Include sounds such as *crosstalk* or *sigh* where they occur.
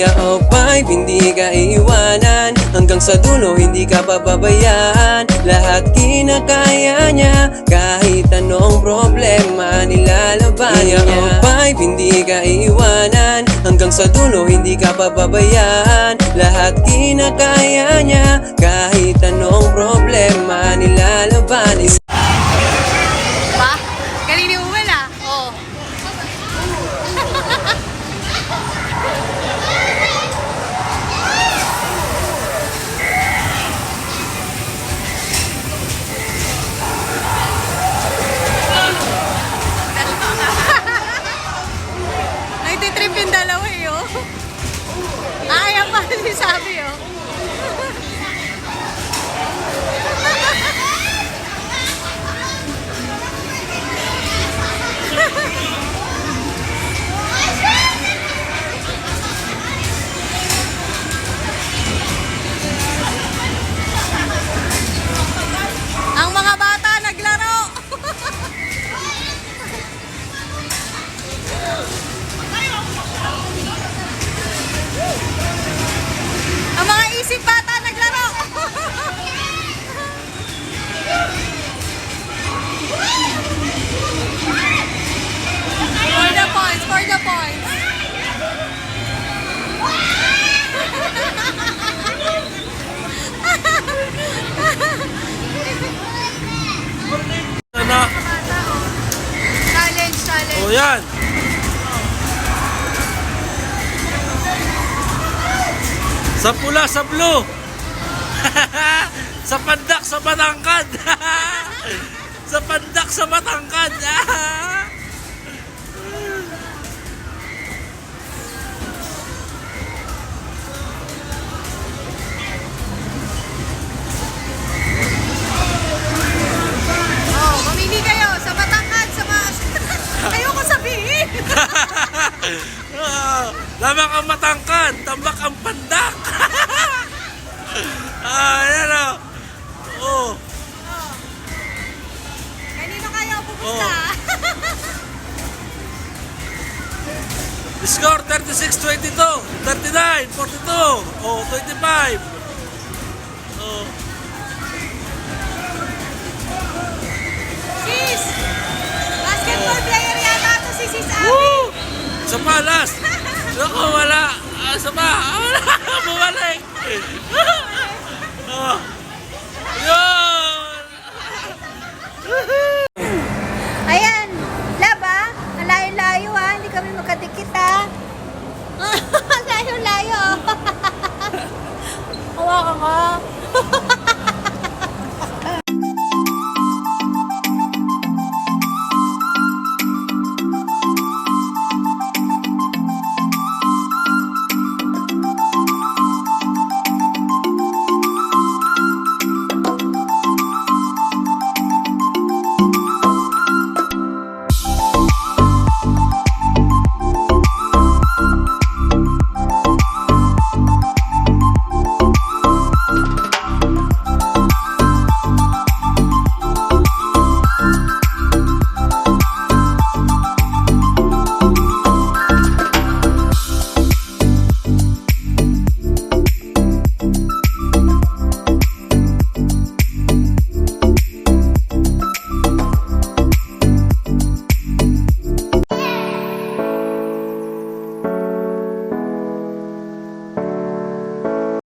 Maya o five, hindi ka iiwanan Hanggang sa dulo, hindi ka pababayaan Lahat kinakaya niya Kahit anong problema, nilalaban niya. Maya o five, hindi ka iiwanan Hanggang sa dulo, hindi ka pababayaan Lahat kinakaya niya Kahit anong problema, nilalaban yan. Sa pula, sa blue. *laughs* sa pandak, sa matangkad. *laughs* sa pandak, sa matangkad. *laughs* Ah, Lamang ang matangkad, tambak ang pandak. *laughs* ah, yan o. Oh. Kanino kayo pupunta? Score 36-22, 39, 42, oh, 25. Oh. Sa palas. Naku, wala. Ah, sa pa. Ah, wala. *laughs* Bumalik. oh. Yun.